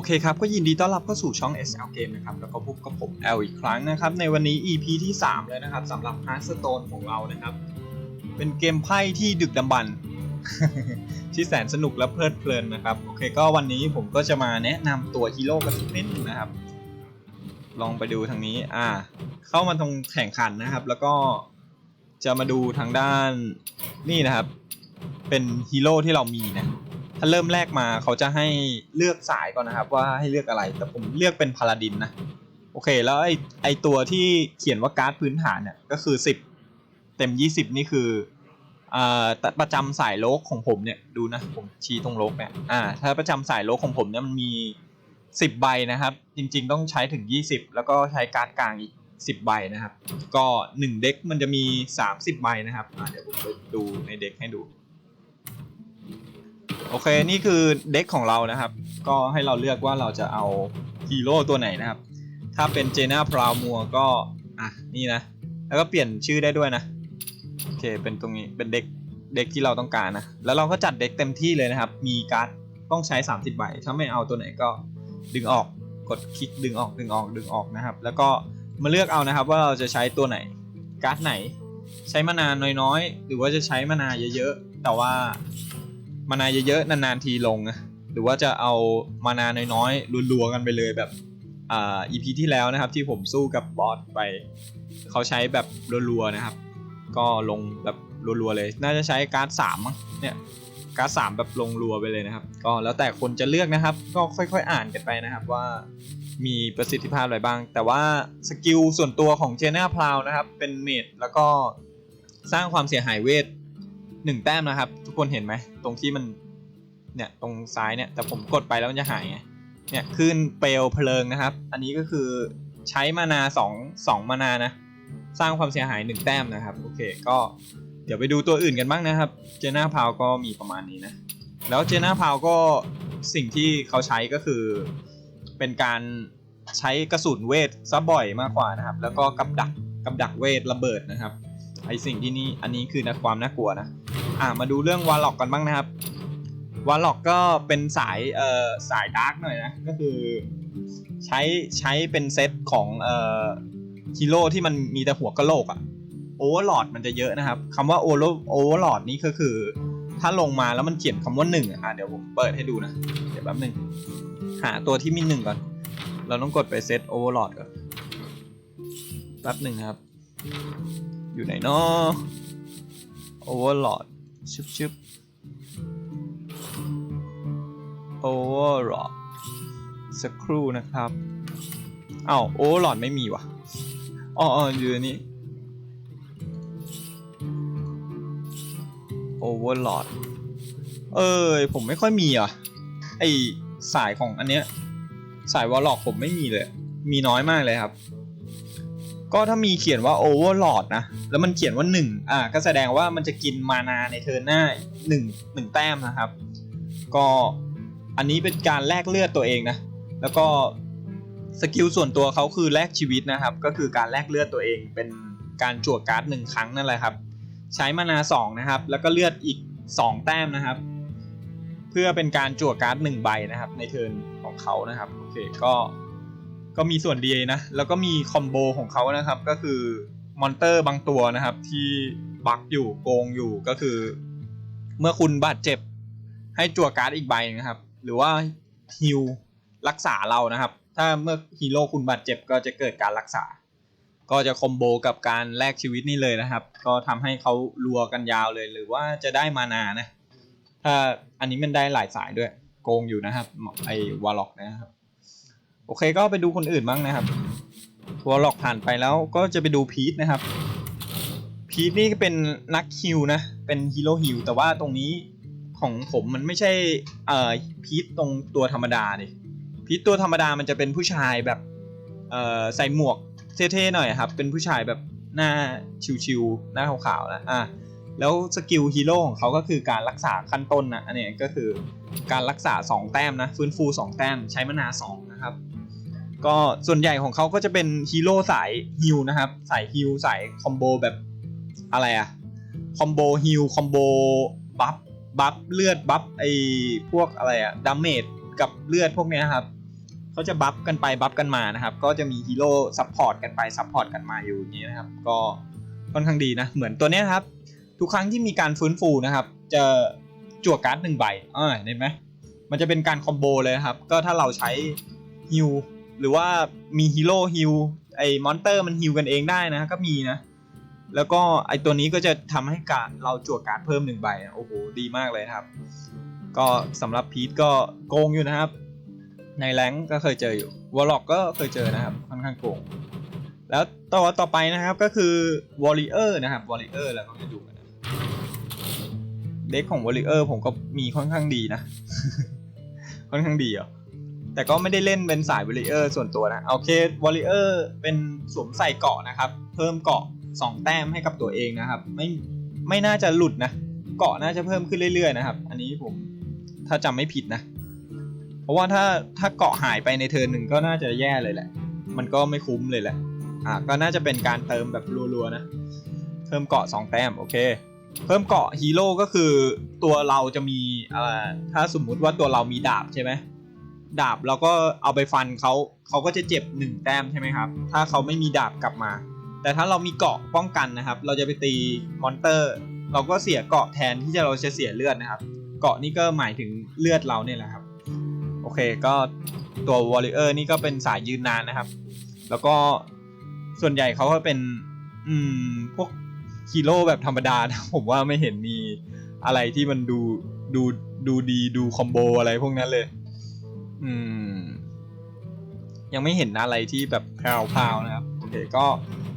โอเคครับ ก็ยินดีต้อนรับเข้าสู่ช่อง SL Game นะครับ แล้วก็พบกับผม L อีกครั้งนะครับ ในวันนี้ EP ที่ 3 เลยนะครับสำหรับ Hearthstone ของเรานะครับ เป็นเกมไพ่ที่ดึกดำบรรพ์ที่แสนสนุกและเพลิดเพลินนะครับ โอเค ก็วันนี้ผมก็จะมาแนะนำตัวฮีโร่กันสักนิดนึงนะครับ ลองไปดูทางนี้ อ่า เข้ามาตรงแข่งขันนะครับ แล้วก็จะมาดูทางด้านนี่นะครับ เป็นฮีโร่ที่เรามีนะ ถ้าเริ่มแรกมาเขาจะให้เลือกสายก่อนนะครับ ว่าให้เลือกอะไรแต่ผมเลือกเป็นพาลาดินนะโอเค แล้วไอไอตัวที่เขียนว่าการ์ดพื้นฐานเนี่ยก็คือ 10 เต็ม 20 นี่คืออ่าประจำสายโลกของผมเนี่ยดูนะผมชี้ตรงโลกเนี่ยอ่าถ้าประจำสายโลกของผมเนี่ยมันมี 10 ใบนะครับ จริง ๆ ต้องใช้ถึง 20 แล้วก็ใช้การ์ดกลางอีก10 ใบนะครับ ก็ 1 เด็กมันจะมี 30 ใบนะครับเดี๋ยวผมไปดูในเด็กให้ดู โอเคนี่คือเด็กของเรานะครับ ก็ให้เราเลือกว่าเราจะเอาฮีโร่ตัวไหนนะครับ ถ้าเป็นเจน่าพราวมัวก็อะนี่นะ แล้วก็เปลี่ยนชื่อได้ด้วยนะโอเคเป็นตรงนี้เป็นเด็กเด็กที่เราต้องการนะ แล้วเราก็จัดเด็กเต็มที่เลยนะครับ มีการ์ดต้องใช้ 30ใบถ้าไม่เอาตัวไหนก็ดึงออกกดคลิกดึงออกดึงออกดึงออกนะครับ แล้วก็มาเลือกเอานะครับว่าเราจะใช้ตัวไหนการ์ดไหน ใช้มานานน้อยๆ หรือว่าจะใช้มานาเยอะๆ แต่ว่า มานาเยอะๆนานๆทีลงนะหรือว่าจะเอามานาน้อยๆรัวๆกันไปเลยแบบอ่า EP ที่แล้วนะครับที่ผมสู้กับบอสไปเขาใช้แบบรัวๆนะครับ ก็ลงแบบรัวๆเลย น่าจะใช้การ์ดสามเนี่ยการ์ดสามแบบลงรัวไปเลยนะครับ ก็แล้วแต่คนจะเลือกนะครับ ก็ค่อยๆอ่านกันไปนะครับว่ามีประสิทธิภาพอะไรบ้าง แต่ว่าสกิลส่วนตัวของเจน่าพลาวนะครับ เป็นเมดแล้วก็สร้างความเสียหายเวท หนึ่งแต้มนะครับ ทุกคนเห็นไหมตรงที่มันเนี่ยตรงซ้ายเนี่ยแต่ผมกดไปแล้วมันจะหายไงเนี่ยขึ้นเปลวเพลิงนะครับ อันนี้ก็คือใช้มานาสองสองมานานะสร้างความเสียหายหนึ่งแต้มนะครับโอเคก็เดี๋ยวไปดูตัวอื่นกันบ้างนะครับ เจน่าพาวก็มีประมาณนี้นะ แล้วเจน่าพาวก็สิ่งที่เขาใช้ก็คือเป็นการใช้กระสุนเวทซะบ่อยมากกว่านะครับ แล้วก็กับดักกับดักเวทระเบิดนะครับไอสิ่งที่นี่อันนี้คือนะความน่ากลัวนะ อ่ามาดูเรื่องวาล็อกกันบ้างนะครับวาล็อกก็เป็นสายเอ่อสายดาร์กหน่อยนะก็คือใช้ใช้เป็นเซตของเอ่อฮีโร่ที่มันมีแต่หัวกะโหลกอะโอเวอร์ลอดมันจะเยอะนะครับคำว่าโอเวอร์โอเวอร์ลอดนี่ก็คือ ถ้าลงมาแล้วมันเขียนคำว่าหนึ่งอะอะเดี๋ยวผมเปิดให้ดูนะเดี๋ยวแป๊บหนึ่งหาตัวที่มีหนึ่งก่อน เราต้องกดไปเซตโอเวอร์ลอดก่อนแป๊บหนึ่งครับ อยู่ไหนเนาะ Overlord ชึบชึบ Overlord สักครู่นะครับอ้าว Overlord ไม่มีว่ะอ๋ออ๋ออยู่อันนี้ Overlord เออผมไม่ค่อยมีอะไอสายของอันเนี้ยสายวอลล็อกผมไม่มีเลย มีน้อยมากเลยครับ ก็ถ้ามีเขียนว่า Overlord นะ แล้วมันเขียนว่า 1 อ่า ก็แสดงว่ามันจะกินมานาในเทิร์นหน้า 1 1 แต้มนะครับ ก็อันนี้เป็นการแลกเลือดตัวเองนะ แล้วก็สกิลส่วนตัวเขาคือแลกชีวิตนะครับ ก็คือการแลกเลือดตัวเองเป็นการจั่วการ์ดหนึ่งครั้งนั่นแหละครับ ใช้มานา 2 นะครับ แล้วก็เลือดอีก 2 แต้มนะครับ เพื่อเป็นการจั่วการ์ดหนึ่งใบนะครับในเทิร์นของเขานะครับ โอเค ก็ ก็มีส่วนดีนะ แล้วก็มีคอมโบของเขานะครับ ก็คือมอนเตอร์บางตัวนะครับ ที่บักอยู่โกงอยู่ก็คือ เมื่อคุณบาดเจ็บ ให้จั่วการ์ดอีกใบนะครับ หรือว่าฮิลรักษาเรานะครับ ถ้าเมื่อฮีโร่คุณบาดเจ็บก็จะเกิดการรักษา ก็จะคอมโบกับการแลกชีวิตนี่เลยนะครับ ก็ทำให้เขารัวกันยาวเลย หรือว่าจะได้มานานะ ถ้าอันนี้มันได้หลายสายด้วย โกงอยู่นะครับไอ้วอลล็อกนะครับ โอเคก็ไปดูคนอื่นบ้างนะครับวอลล็อกผ่านไปแล้วก็จะไปดูพีทนะครับ พีทนี่ก็เป็นนักฮิลนะ เป็นฮีโร่ฮิลแต่ว่าตรงนี้ของผมมันไม่ใช่เอ่อพีทตรงตัวธรรมดาดิพีทตัวธรรมดามันจะเป็นผู้ชายแบบเอ่อใส่หมวกเท่ๆหน่อยครับ เป็นผู้ชายแบบหน้าชิวๆหน้าขาวๆนะอะแล้วสกิลฮีโร่ของเขาก็คือการรักษาขั้นต้นนะอันนี้ก็คือการรักษา 2 แต้มนะฟื้นฟู 2 แต้มใช้มนา2นะครับ ก็ส่วนใหญ่ของเขาก็จะเป็นฮีโร่สายฮิลนะครับ สายฮิลสายคอมโบแบบอะไรอะคอมโบฮิลคอมโบบัฟบัฟเลือดบัฟไอพวกอะไรอะดาเมจกับเลือดพวกเนี้ยครับเขาจะบัฟกันไปบัฟกันมานะครับ ก็จะมีฮีโร่ซัพพอร์ตกันไปซัพพอร์ตกันมาอยู่อย่างนี้นะครับ ก็ค่อนข้างดีนะ เหมือนตัวเนี้ยครับ ทุกครั้งที่มีการฟื้นฟูนะครับ จะจั่วการ์ดหนึ่งใบอ่าเห็นไหมมันจะเป็นการคอมโบเลยครับ ก็ถ้าเราใช้ฮิล หรือว่ามีฮีโร่ฮิลไอ้มอนเตอร์มันฮิลกันเองได้นะ ก็มีนะ แล้วก็ไอตัวนี้ก็จะทำให้การเราจั่วการเพิ่มหนึ่งใบโอ้โหดีมากเลยครับ ก็สำหรับพีทก็โกงอยู่นะครับ ในแรงก็เคยเจออยู่วอลล็อกก็เคยเจอนะครับค่อนข้างโกงแล้วตัวต่อไปนะครับก็คือวอลเลเยอร์นะครับวอลเลเยอร์แล้วก็จะดูกันะเด็กของวอลเลเยอร์ผมก็มีค่อนข้างดีนะ ค่อนข้างดีเหรอ แต่ก็ไม่ได้เล่นเป็นสายวอลเลเยอร์ส่วนตัวนะโอเควอลเลเยอร์เป็นสวมใส่เกาะนะครับ เพิ่มเกาะสองแต้มให้กับตัวเองนะครับ ไม่ไม่น่าจะหลุดนะ เกาะน่าจะเพิ่มขึ้นเรื่อยๆนะครับ อันนี้ผมถ้าจำไม่ผิดนะ เพราะว่าถ้าถ้าเกาะหายไปในเทิร์นหนึ่งก็น่าจะแย่เลยแหละ มันก็ไม่คุ้มเลยแหละอะก็น่าจะเป็นการเติมแบบรัวๆนะ เพิ่มเกาะสองแต้มโอเค เพิ่มเกาะฮีโร่ก็คือตัวเราจะมีอ่าถ้าสมมุติว่าตัวเรามีดาบใช่ไหม ดาบเราก็เอาไปฟันเขาเขาก็จะเจ็บหนึ่งแต้มใช่ไหมครับ ถ้าเขาไม่มีดาบกลับมา แต่ถ้าเรามีเกาะป้องกันนะครับ เราจะไปตีมอนเตอร์ เราก็เสียเกาะแทนที่จะเราจะเสียเลือดนะครับ เกาะนี่ก็หมายถึงเลือดเราเนี่ยแหละครับ โอเคก็ตัววอลเลเยอร์นี่ก็เป็นสายยืนนานนะครับ แล้วก็ส่วนใหญ่เขาก็เป็น อืมพวกฮีโร่แบบธรรมดานะผมว่าไม่เห็นมีอะไรที่มันดูดูดูดีดูคอมโบอะไรพวกนั้นเลย อืม ยังไม่เห็นอะไรที่แบบแพรวๆนะครับ โอเคก็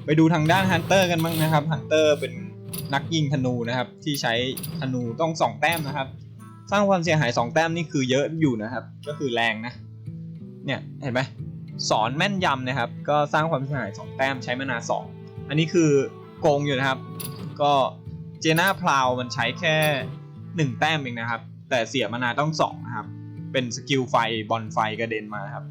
ไปดูทางด้านฮันเตอร์กันบ้างนะครับฮันเตอร์เป็นนักยิงธนูนะครับ ที่ใช้ธนูต้องสองแต้มนะครับ สร้างความเสียหาย2แต้มนี่คือเยอะอยู่นะครับ ก็คือแรงนะ เนี่ยเห็นไหมสอนแม่นยำนะครับ ก็สร้างความเสียหาย2แต้มใช้มานา2อันนี้คือโกงอยู่นะครับ ก็เจน่าพลาวมันใช้แค่1แต้มเองนะครับ แต่เสียมานาต้อง2นะครับ เป็นสกิลไฟบอลไฟกระเด็นมาครับ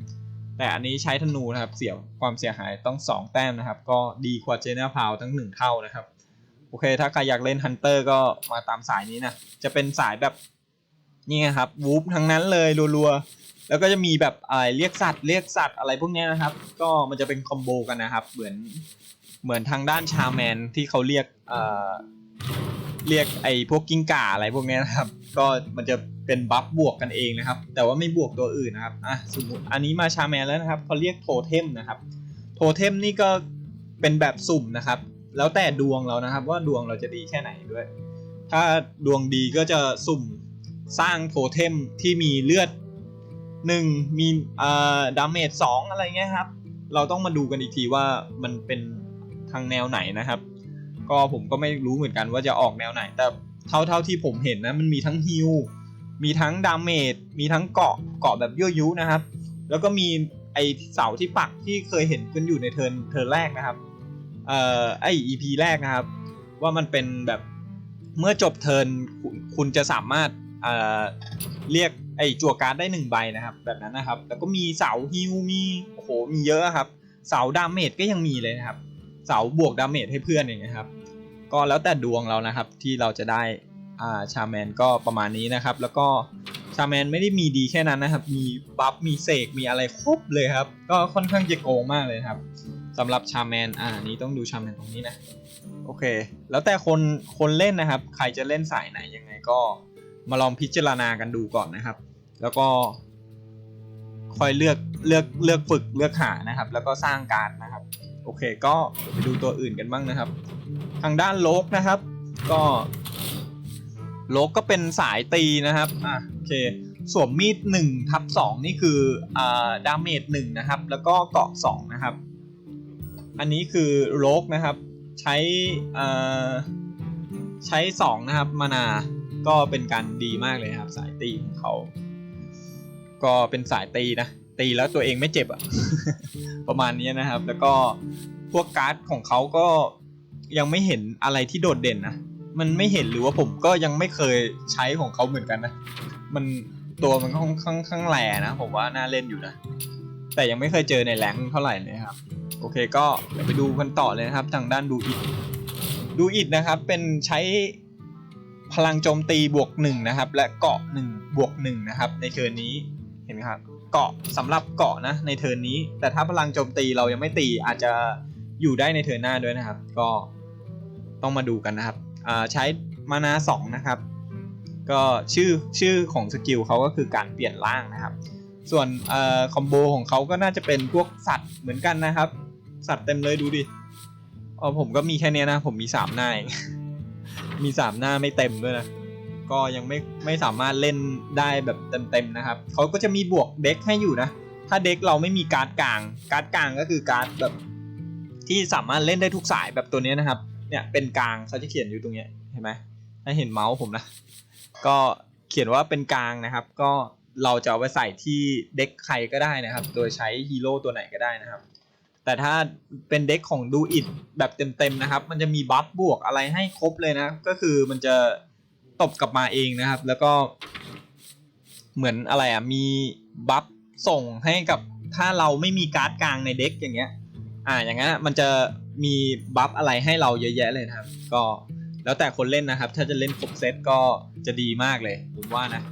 แต่อันนี้ใช้ธนูนะครับเสียความเสียหายต้อง 2 แต้มนะครับ ก็ดีกว่าเจเน่าพาวทั้ง 1 เท่านะครับ โอเค ถ้าใครอยากเล่นฮันเตอร์ก็มาตามสายนี้นะ จะเป็นสายแบบนี่ไงครับวูฟทั้งนั้นเลยรัวๆ แล้วก็จะมีแบบไรเรียกสัตว์เรียกสัตว์อะไรพวกเนี้ยนะครับ ก็มันจะเป็นคอมโบกันนะครับ เหมือนเหมือนทางด้านชาแมนที่เขาเรียกเอ่อเรียกไอพวกกิ้งก่าอะไรพวกเนี้ยนะครับ ก็มันจะเป็นบัฟบวกกันเองนะครับ แต่ว่าไม่บวกตัวอื่นนะครับอะสมมติอันนี้มาชาแมนแล้วนะครับเขาเรียกโทเทมนะครับ โทเทมนี่ก็เป็นแบบสุ่มนะครับ แล้วแต่ดวงเรานะครับ ว่าดวงเราจะดีแค่ไหนด้วย ถ้าดวงดีก็จะสุ่มสร้างโทเทมที่มีเลือดหนึ่งมีอ่าดาเมจสองอะไรเงี้ยครับ เราต้องมาดูกันอีกทีว่ามันเป็นทางแนวไหนนะครับ ก็ผมก็ไม่รู้เหมือนกันว่าจะออกแนวไหนแต่ เท่าเท่าที่ผมเห็นนะมันมีทั้งฮิลมีทั้งดาเมจมีทั้งเกาะเกาะแบบยั่วยุนะครับ แล้วก็มีไอเสาที่ปักที่เคยเห็นกันอยู่ในเทิร์นเทิร์นแรกนะครับเอ่อไอ EP แรกนะครับ ว่ามันเป็นแบบเมื่อจบเทิร์นคุณจะสามารถเอ่อเรียกไอจั่วการ์ดได้หนึ่งใบนะครับ แบบนั้นนะครับ แล้วก็มีเสาฮิวมีโอ้โหมีเยอะครับ เสาดาเมจก็ยังมีเลยนะครับ เสาบวกดาเมจให้เพื่อนอย่างเงี้ยครับ ก็แล้วแต่ดวงเรานะครับที่เราจะได้อ่าชาแมนก็ประมาณนี้นะครับ แล้วก็ชาแมนไม่ได้มีดีแค่นั้นนะครับ มีบัฟมีเสกมีอะไรครบเลยครับ ก็ค่อนข้างจะโกงมากเลยครับสำหรับชาแมนอ่านี้ต้องดูชาแมนตรงนี้นะโอเค แล้วแต่คนคนเล่นนะครับ ใครจะเล่นสายไหนยังไงก็มาลองพิจารณากันดูก่อนนะครับ แล้วก็ค่อยเลือกเลือกเลือกฝึกเลือกหานะครับ แล้วก็สร้างการนะครับ โอเค ก็ไปดูตัวอื่นกันบ้างนะครับ ทางด้านโลกนะครับ ก็โลกก็เป็นสายตีนะครับอะโอเคสวมมีด1ทับ2นี่คืออ่าดาเมจ1นะครับ แล้วก็เกาะ2นะครับ อันนี้คือโลกนะครับ ใช้อ่าใช้ 2 นะครับ มานา ก็เป็นการดีมากเลยครับ สายตีของเขา ก็เป็นสายตีนะ ตีแล้วตัวเองไม่เจ็บอะ ประมาณนี้นะครับ แล้วก็พวกการ์ดของเขาก็ ยังไม่เห็นอะไรที่โดดเด่นนะมันไม่เห็นหรือว่าผมก็ยังไม่เคยใช้ของเขาเหมือนกันนะ มันตัวมันค่อนข้างข้างแหล่นะผมว่าน่าเล่นอยู่นะ แต่ยังไม่เคยเจอในแรงเท่าไหร่เลยครับ โอเคก็เดี๋ยวไปดูกันต่อเลยนะครับ ทางด้านดูอิดดูอิดนะครับเป็นใช้พลังโจมตีบวกหนึ่งนะครับ และเกาะหนึ่งบวกหนึ่งนะครับ ในเทิร์นนี้เห็นไหมครับเกาะสำหรับเกาะนะในเทิร์นนี้ แต่ถ้าพลังโจมตีเรายังไม่ตีอาจจะอยู่ได้ในเทิร์นหน้าด้วยนะครับ ก็ ต้องมาดูกันนะครับใช้มานาสองนะครับ ก็ชื่อชื่อของสกิลเขาก็คือการเปลี่ยนร่างนะครับ ส่วนอคอมโบของเขาก็น่าจะเป็นพวกสัตว์เหมือนกันนะครับ สัตว์เต็มเลยดูดิอ๋อผมก็มีแค่นี้นะ ผมมีสามหน้าเองมีสามหน้าไม่เต็มด้วยนะ ก็ยังไม่ไม่สามารถเล่นได้แบบเต็มๆนะครับ เขาก็จะมีบวกเด็กให้อยู่นะ ถ้าเด็กเราไม่มีการ์ดกลาง การ์ดกลางก็คือการ์ดแบบที่สามารถเล่นได้ทุกสายแบบตัวนี้นะครับ เนี่ยเป็นกลางเขาจะเขียนอยู่ตรงเนี้ยเห็นไหมถ้าเห็นเมาส์ผมนะ ก็เขียนว่าเป็นกลางนะครับ ก็เราจะเอาไปใส่ที่เด็กใครก็ได้นะครับ โดยใช้ฮีโร่ตัวไหนก็ได้นะครับ แต่ถ้าเป็นเด็กของดูอิดแบบเต็มๆนะครับ มันจะมีบัฟบวกอะไรให้ครบเลยนะ ก็คือมันจะตบกลับมาเองนะครับ แล้วก็ เหมือนอะไรอะ มีบัฟส่งให้กับถ้าเราไม่มีการ์ดกลางในเด็กอย่างเงี้ย อ่าอย่างนั้นมันจะมีบัฟอะไรให้เราเยอะแยะเลยนะครับ ก็แล้วแต่คนเล่นนะครับ ถ้าจะเล่นครบเซตก็จะดีมากเลยผมว่านะ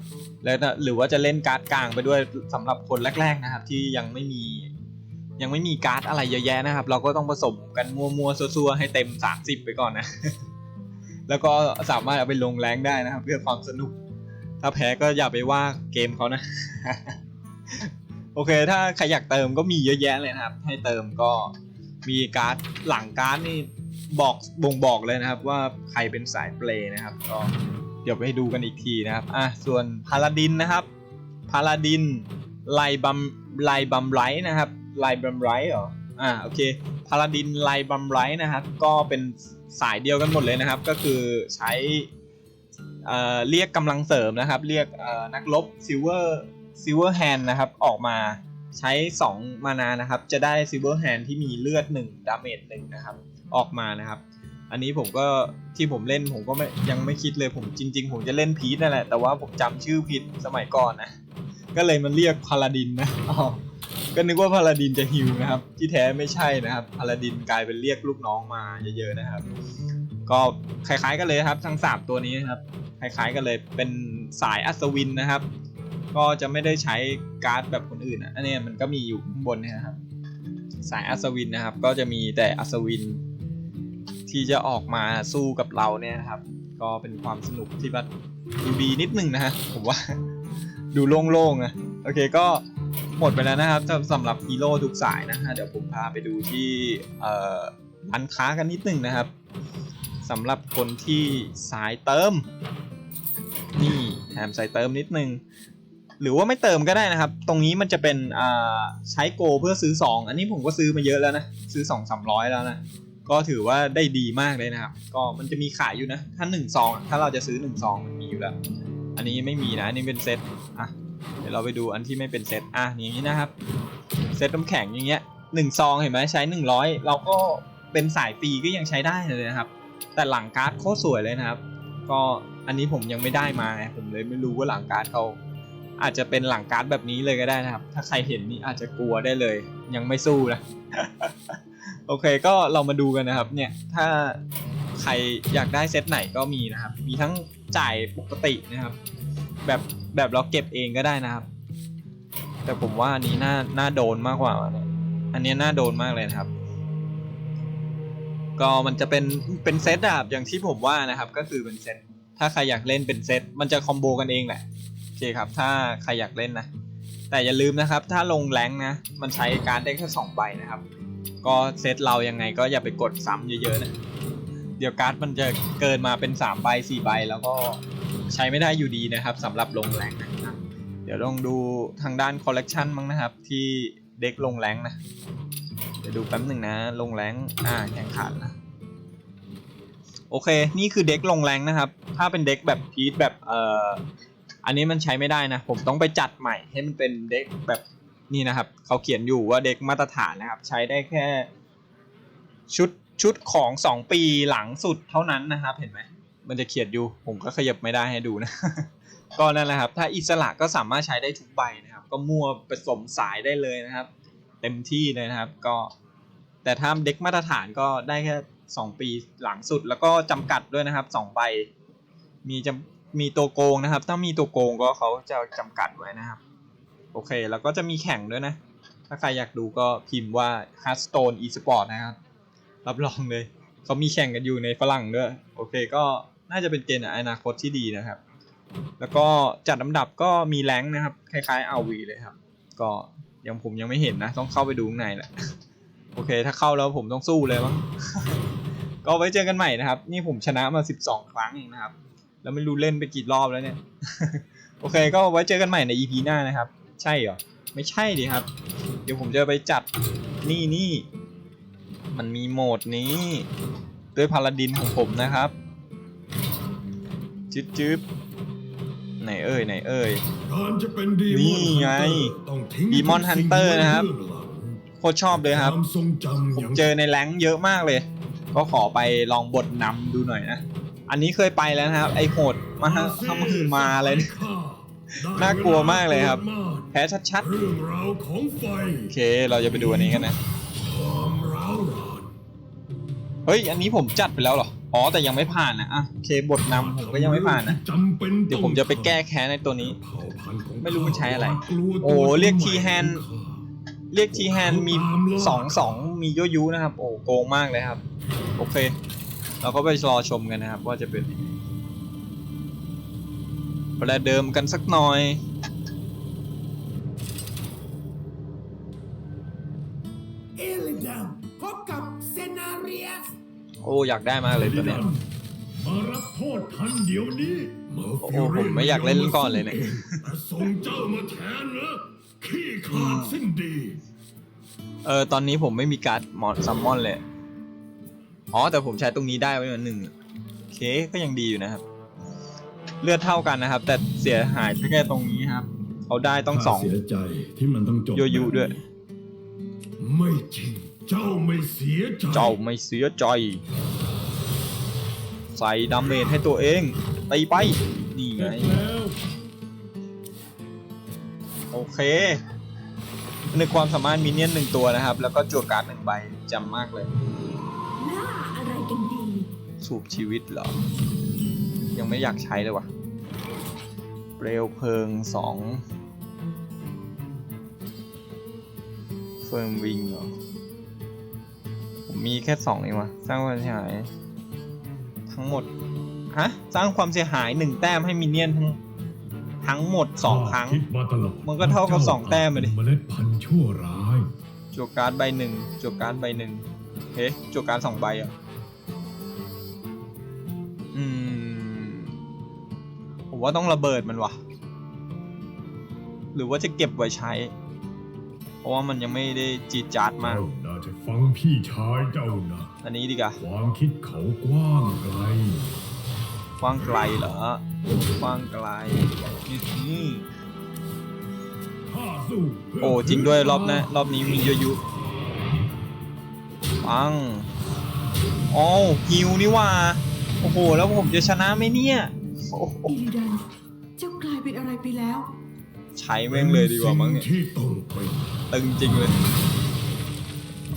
แล้วหรือว่าจะเล่นการ์ดกลางไปด้วยสำหรับคนแรก ๆนะครับ ที่ยังไม่มียังไม่มีการ์ดอะไรเยอะแยะนะครับ เราก็ต้องผสมกันมัวๆซัวๆให้เต็ม 30 ไปก่อนนะ แล้วก็สามารถเอาไปลงแรงได้นะครับ เพื่อความสนุก ถ้าแพ้ก็อย่าไปว่าเกมเขานะ อเคถ้าใครอยากเติมก็มีเยอะแยะเลยนะครับ ให้เติมก็มีการ์ดหลังการ์ดนี่บอกบ่งบอกเลยนะครับ ว่าใครเป็นสายเปลนะครับ ก็เดี๋ยวไปดูกันอีกทีนะครับอะส่วนพาลาดินนะครับพาลาดินไลบัมไลบัมไรนะครับไลบัมไรเหรออ่าโอเคพาลาดินไลบัมไรนะครับ ก็เป็นสายเดียวกันหมดเลยนะครับ ก็คือใช้เอ่อเรียกกำลังเสริมนะครับ เรียกเอ่อนักรบซิลเวอร์ ซิลเวอร์แฮนนะครับ ออกมาใช้ 2 มานานะครับ จะได้ซิลเวอร์แฮนที่มีเลือด 1 ดาเมจ1นะครับ ออกมานะครับ อันนี้ผมก็ที่ผมเล่นผมก็ไม่ยังไม่คิดเลยผมจริง ๆ ผมจะเล่นพีทนั่นแหละ แต่ว่าผมจำชื่อผิดสมัยก่อนนะ ก็เลยมันเรียกพาลาดินนะอ๋อก็นึกว่าพาลาดินจะฮิวนะครับ ที่แท้ไม่ใช่นะครับพาลาดินกลายเป็นเรียกลูกน้องมาเยอะๆนะครับ ก็คล้ายๆกันเลยครับทั้งสามตัวนี้นะครับคล้ายๆกันเลยเป็นสายอัศวินนะครับ ก็จะไม่ได้ใช้การ์ดแบบคนอื่นนะอันนี้มันก็มีอยู่ข้างบนนะครับ สายอัศวินนะครับ ก็จะมีแต่อัศวิน ที่จะออกมาสู้กับเราเนี่ยนะครับ ก็เป็นความสนุกที่แบบดูดีนิดนึงนะฮะผมว่าดูโล่งๆนะโอเคก็หมดไปแล้วนะครับสำหรับฮีโร่ทุกสายนะฮะเดี๋ยวผมพาไปดูที่ร้านค้ากันนิดนึงนะครับสำหรับคนที่สายเติมนี่แถมสายเติมนิดนึง หรือว่าไม่เติมก็ได้นะครับ ตรงนี้มันจะเป็นอ่าใช้โกเพื่อซื้อ 2 อันนี้ผมก็ซื้อมาเยอะแล้วนะ ซื้อ 2 3 0 0 แล้วนะ ก็ถือว่าได้ดีมากเลยนะครับ ก็มันจะมีขายอยู่นะ ถ้า1ซองอะถ้าเราจะซื้อ1ซองมันมีอยู่แล้ว อันนี้ไม่มีนะอันนี้เป็นเซตอะเดี๋ยวเราไปดูอันที่ไม่เป็นเซตอะอย่างนี้นะครับเซตน้ำแข็งอย่างเงี้ยหนึ่งซองเห็นไหมใช้ 100 เราก็เป็นสายฟรีก็ยังใช้ได้เลยนะครับ แต่หลังการ์ดโคตรสวยเลยนะครับ ก็อันนี้ผมยังไม่ได้มา ผมเลยไม่รู้ว่าหลังการ์ดเขา อาจจะเป็นหลังการ์ดแบบนี้เลยก็ได้นะครับ ถ้าใครเห็นนี่อาจจะกลัวได้เลย ยังไม่สู้นะ โอเคก็เรามาดูกันนะครับ เนี่ยถ้าใครอยากได้เซตไหนก็มีนะครับ มีทั้งจ่ายปกตินะครับ แบบแบบเราเก็บเองก็ได้นะครับ แต่ผมว่าอันนี้น่าน่าโดนมากกว่าเนี่ยอันนี้น่าโดนมากเลยนะครับ ก็มันจะเป็นเป็นเซตอะอย่างที่ผมว่านะครับ ก็คือเป็นเซตถ้าใครอยากเล่นเป็นเซตมันจะคอมโบกันเองแหละโอ เคครับ ถ้าใครอยากเล่นนะ แต่อย่าลืมนะครับ ถ้าลงแรงนะ มันใช้การดได้แค่สองใบนะครับ ก็เซตเรายังไงก็อย่าไปกดซ้ำเยอะๆนะ เดี๋ยวการ์ดมันจะเกินมาเป็น3ใบ4ใบแล้วก็ใช้ไม่ได้อยู่ดีนะครับสำหรับลงแรงนะเดี๋ยวลองดูทางด้านคอลเลกชันมั้งนะครับ ที่เด็กลงแรงนะเดี๋ยวดูแป๊บหนึ่งนะ ลงแรงอ่าแข่งขันนะโอเค นี่คือเด็กลงแรงนะครับ ถ้าเป็นเด็กแบบพีทแบบเอ่อ อันนี้มันใช้ไม่ได้นะ ผมต้องไปจัดใหม่ให้มันเป็นเด็กแบบนี่นะครับ เขาเขียนอยู่ว่าเด็กมาตรฐานนะครับ ใช้ได้แค่ ชุดชุดของ 2 ปีหลังสุดเท่านั้นนะครับ เห็นไหมมันจะเขียนอยู่ ผมก็ขยับไม่ได้ให้ดูนะ ก็นั่นแหละครับ ถ้าอิสระก็สามารถใช้ได้ทุกใบนะครับ ก็มั่วผสมสายได้เลยนะครับ เต็มที่เลยนะครับ ก็ แต่ถ้าเด็กมาตรฐานก็ได้แค่ 2 ปีหลังสุด แล้วก็จำกัดด้วยนะครับ2ใบมีจำ มีตัวโกงนะครับ ถ้ามีตัวโกงก็เขาจะจำกัดไว้นะครับ โอเค แล้วก็จะมีแข่งด้วยนะ ถ้าใครอยากดูก็พิมพ์ว่า Hearthstone Esport นะครับ รับรองเลยเขามีแข่งกันอยู่ในฝรั่งด้วย โอเค ก็น่าจะเป็นเกณฑ์อนาคตที่ดีนะครับ แล้วก็จัดลำดับก็มีแรงนะครับ คล้ายๆ RV เลยครับ ก็ยังผมยังไม่เห็นนะ ต้องเข้าไปดูข้างในแหละ โอเค ถ้าเข้าแล้วผมต้องสู้เลยมั้ง ก็ไว้เจอกันใหม่นะครับ นี่ผมชนะมา 12 ครั้งเองนะครับ แล้วไม่รู้เล่นไปกี่รอบแล้วเนี่ย โอเคก็ไว้เจอกันใหม่ใน EP หน้านะครับ ใช่เหรอ ไม่ใช่ดิครับ เดี๋ยวผมจะไปจัดนี่นี่มันมีโหมดนี้ด้วยพาลาดินของผมนะครับจึ๊บจึ๊บไหนเอ่ยไหนเอ่ย การจะเป็นดีนี่ไง ต้องทิ้ง Demon ทุกสิ่ง Hunter ไว้นะครับ โคตรชอบเลยครับ ความทรงจำผมยังเจอในแรงค์เยอะมากเลย ก็ขอไปลองบทนำดูหน่อยนะ อันนี้เคยไปแล้วนะครับ ไอโหดมาฮะทำมือมาอะไรเนี่ยน่ากลัวมากเลยครับ แพ้ชัดเรื่องราวของไฟๆโอเค เราจะไปดูอันนี้กันนะความร้าวรานเฮ้ย อันนี้ผมจัดไปแล้วเหรอ อ๋อ แต่ยังไม่ผ่านนะอะโอเค บทนำผมก็ยังไม่ผ่านนะจำเป็นเดี๋ยวผมจะไปแก้แค้นในตัวนี้เผ่าพันธุ์ของไม่รู้มันใช้อะไรกลัวโอ้ตัวเรียกใหม่ทีแฮนด์ของข้าเรียกทีแฮนมีสองสองมีโยยุนะครับ โอ้โกงมากเลยครับ โอเค เราก็ไปรอชมกันนะครับ ว่าจะเป็นยังไงประเดิมกันสักหน่อยเอลิดัมพบกับเซนาเรียสโอ้อยากได้มากเลยตัวเนี้ยมารับโทษทันเดี๋ยวนี้เมื่โอ้โหผมไม่อยากเล่นก่อนเลยเนี่ยแต่ส่งเจ้ามาแทนเหรอขี้ขาดสิ้นดี เออตอนนี้ผมไม่มีการ์ดมอนซัมมอนเลย อ๋อแต่ผมใช้ตรงนี้ได้ไว้หนึ่งโอเคก็ยังดีอยู่นะครับ เลือดเท่ากันนะครับ แต่เสียหายแค่ตรงนี้ครับเขาได้ต้องสองข้าเสียใจที่มันต้องจบโยยุด้วย ไม่จริงเจ้าไม่เสียใจเจ้าไม่เสียใจใส่ดาเมจให้ตัวเองตีไปนี่ไงแล้วโอเคในความสามารถมินเนี่ยนหนึ่งตัวนะครับ แล้วก็จั่วการ์ดหนึ่งใบจำมากเลย สูบชีวิตเหรอ ยังไม่อยากใช้เลยวะเปลวเพลิงสองเฟิร์มวิงเหรอ ผมมีแค่สองเองวะสร้างความเสียหาย ทั้งหมด ฮะ สร้างความเสียหายหนึ่งแต้มให้มินเนี่ยนทั้งทั้งหมดสองครั้งคิดมาตลอดมันก็เท่ากับสองแต้มอะดิเมล็ดพันธุ์ชั่วร้ายจั่วการ์ดใบหนึ่งจั่วการ์ดใบหนึ่งเฮ้จั่วการ์ดสองใบอะ อืม ผมว่าต้องระเบิดมันวะหรือว่าจะเก็บไว้ใช้ เพราะว่ามันยังไม่ได้จีดจาดมาก เจ้าน่าจะฟังพี่ชายเจ้านะ อันนี้ดีกว่าความคิดเขากว้างไกล กว้างไกลเหรอกว้างไกลอื้อหือข้าสู้เพื่โอ้จริงด้วยรอบหนะรอบนี้มีเยอะยุปังอ๋อฮิวนี่ว่า โอ้โห แล้วผมจะชนะไหมเนี่ยโอ้โหอีลิดันเจ้ากลายเป็นอะไรไปแล้ว ใช้แม่งเลยดีกว่ามั้งเนี่ยที่ต้องเป็นตึงจริงเลย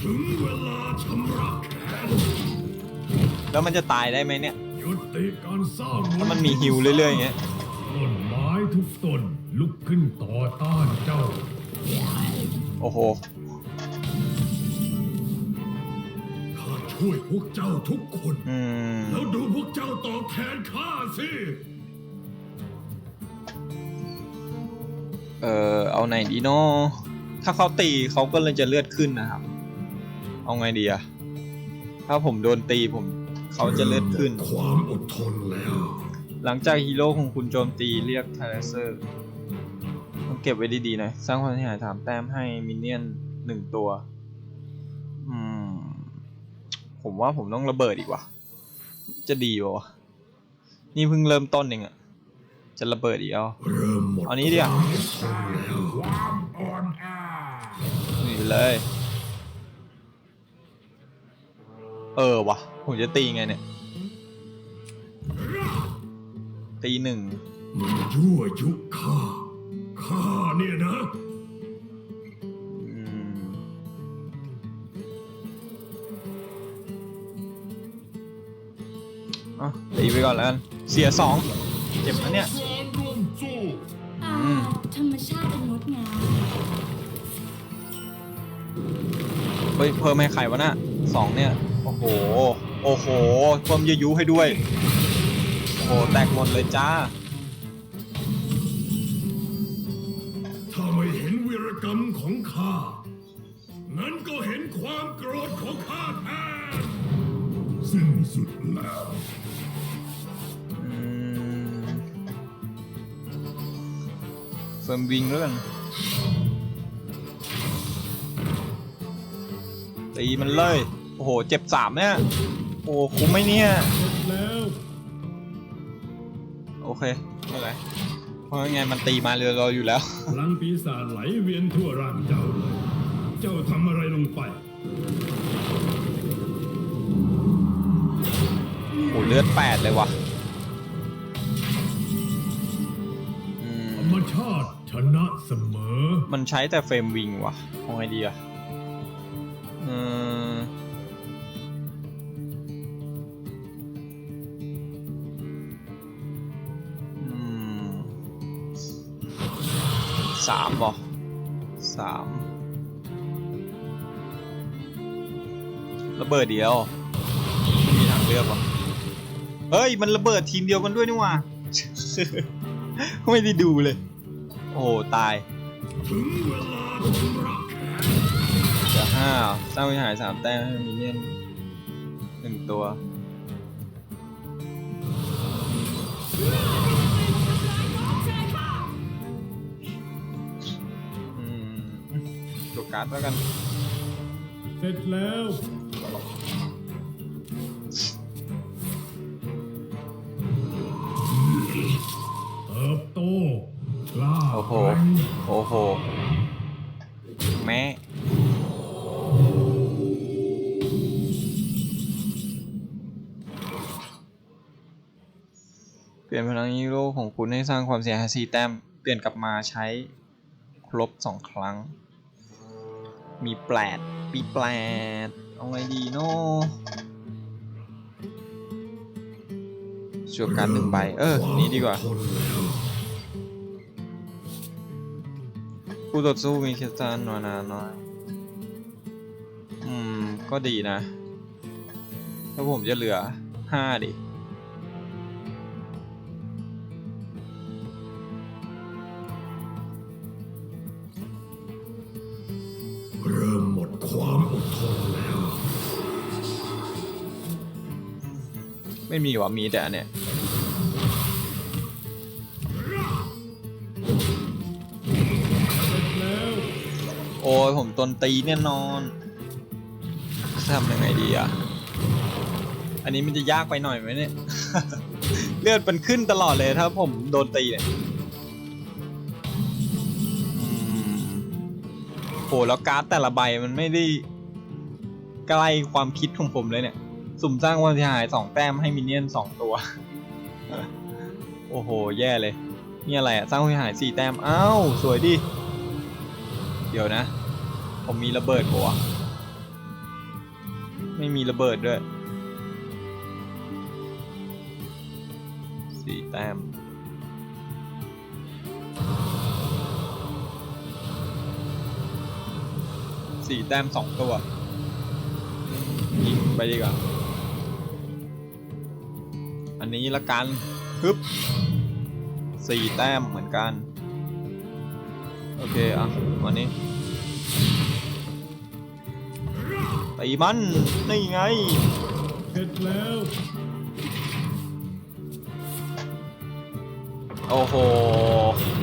ถึงเวลาชำระแค้นแล้วมันจะตายได้ไหมเนี่ย ยุติการสร้างถ้ามันมีฮิวเรื่อยๆอย่างเงี้ย ต้นไม้ทุกต้นลุกขึ้นต่อต้านเจ้า โอ้โห ช่วยพวกเจ้าทุกคน อืมแล้วดูพวกเจ้าตอบแทนข้าสิ เออเอาไหนดีเนาะถ้าเขาตีเขาก็เลยจะเลือดขึ้นนะครับ เอาไงดีอะถ้าผมโดนตีผมเขาจะเลือดขึ้นหมดความอดทนแล้ว หลังจากฮีโร่ของคุณโจมตีเรียกไทเลเซอร์ต้องเก็บไว้ดีๆหน่อยสร้างความเสียหายถามแต้มให้มินเนี่ยนหนึ่งตัว อืม ผมว่าผมต้องระเบิดอีกว่ะ จะดีป่าวะนี่เพิ่งเริ่มต้นเองอะจะระเบิดอีกเอาเริ่มหมดเอานี้ดิอะความอดทนแล้วความอ่อนแอนี่ไปเลย เออวะผมจะตีไงเนี่ย ตีหนึ่งมันยั่วยุข้าข้าเนี่ยนะ อะตีไปก่อนแล้วกันเสียสองเจ็บนะเนี่ยร่วมสู้อาอืม ธรรมชาติอันงดงามเฮ้ยเพิ่มให้ใครวะน่ะสองเนี่ย โอ้โห โอ้โห เพิ่มเยอะยุให้ด้วย โอ้โห แตกหมดเลยจ้า ถ้าไม่เห็นวีรกรรมของข้า งั้นก็เห็นความโกรธของข้าแทนสิ้นสุดแล้ว เฟิร์มวิงแล้วกันตีมันเลย โอ้โห เจ็บสามเนี่ย โอ้คุ้มไหมเนี่ยแล้วโอเคไม่เป็นไร เพราะไงมันตีมาเรือเราอยู่แล้ว พลังปีศาจไหลเวียนทั่วร่างเจ้าเลย เจ้าทำอะไรลงไป โอ้เลือดแปดเลยวะอื มันใช้แต่เฟรมวิงวะเอาไงดีอะอออืมสามบอสามระเบิดเดียวมีทางเลือกวะเฮ้ย มันระเบิดทีมเดียวกันด้วยนี่ว่า ไม่ได้ดูเลย โอ้ตาย ถึงเวลาชำระแค้นเหลือห้าสร้างวิหารสามแต้มให้มินเนี่ยนหนึ่งตัวอืมจบการ์ดแล้วกัน เสร็จแล้ว โร่ของคุณให้สร้างความเสียหายสีแต้มเปลี่ยนกลับมาใช้ครบสองครั้ง มีแปลดปีแปลดเอาไงดีเนาะชวการหนึ่งใบ เออ นี่ดีกว่าผู้ต่อสู้มีคิสตันนานาน้อย อืม ก็ดีนะ ถ้าผมจะเหลือห้าดิ ม่มีวะมีแต่อันเนี่ยโอ้ยผมตนตีแน่นอนจะทำยังไงดีอะ อันนี้มันจะยากไปหน่อยไหมเนี่ย เลือดมันขึ้นตลอดเลยถ้าผมโดนตีเนี่ยอืมโหแล้วการ์ดแต่ละใบมันไม่ได้ใกล้ความคิดของผมเลยเนี่ย สุ่มสร้างความเสียหายสองแต้มให้มินเนี่ยนสองตัว โอ้โห แย่เลย นี่อะไรอะสร้างความเสียหายสี่แต้ม อ้าว สวยดิ เดี๋ยวนะ ผมมีระเบิดปะวะไม่มีระเบิดด้วยสี่แต้มสี่แต้มสองตัวยิงไปดีกว่า อันนี้ละกันฮึบสี่แต้มเหมือนกัน โอเค อะ วันนี้ตีมัน นี่ไงเสร็จแล้ว โอ้โห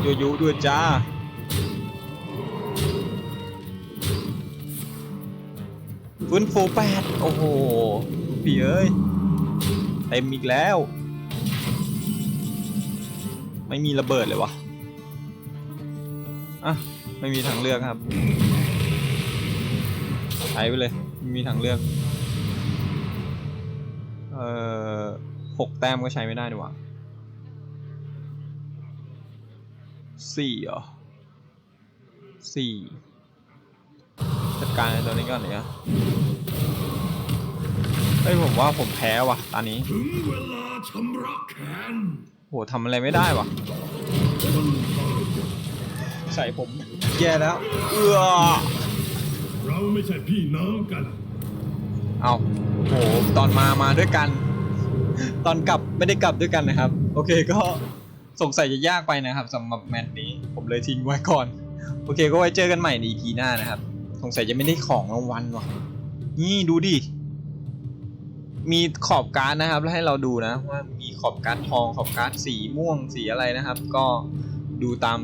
ยุยุด้วยจ้า ฟื้นฟูแปดโอ้โห พี่เอ้ย เต็มอีกแล้ว ไม่มีระเบิดเลยวะอะไม่มีทางเลือกครับใช้ไปเลยไม่มีทางเลือกเอ่อหกแต้มก็ใช้ไม่ได้ดีกว่าสี่เหรอสี่จัดการไอ้ตัวนี้ก่อนเลยอะ เฮ้ยผมว่าผมแพ้ว่ะตอนนี้ถึงเวลาชำระแค้นโหทำอะไรไม่ได้ว่ะคนตายใส่ผมแย่แล้ว เอือเราไม่ใช่พี่น้องกัน เอาโหตอนมามาด้วยกัน ตอนกลับไม่ได้กลับด้วยกันนะครับ โอเคก็สงสัยจะยากไปนะครับสำหรับแมตช์นี้ผมเลยทิ้งไว้ก่อน โอเคก็ไว้เจอกันใหม่ใน EP หน้านะครับ สงสัยจะไม่ได้ของรางวัลว่ะ นี่ดูดิ มีขอบการ์ดนะครับแล้วให้เราดูนะว่ามีขอบการ์ดทองขอบการ์ดสีม่วงสีอะไรนะครับ ก็ดูตาม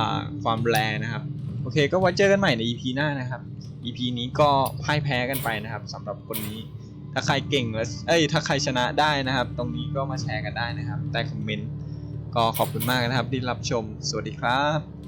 าความแรงนะครับ โอเคก็ไว้เจอกันใหม่ใน EP หน้านะครับ EP นี้ก็พ่ายแพ้กันไปนะครับสำหรับคนนี้ถ้าใครเก่งแล้วเอ้ยถ้าใครชนะได้นะครับ ตรงนี้ก็มาแชร์กันได้นะครับใต้คอมเมนต์ก็ขอบคุณมากนะครับที่รับชม สวัสดีครับ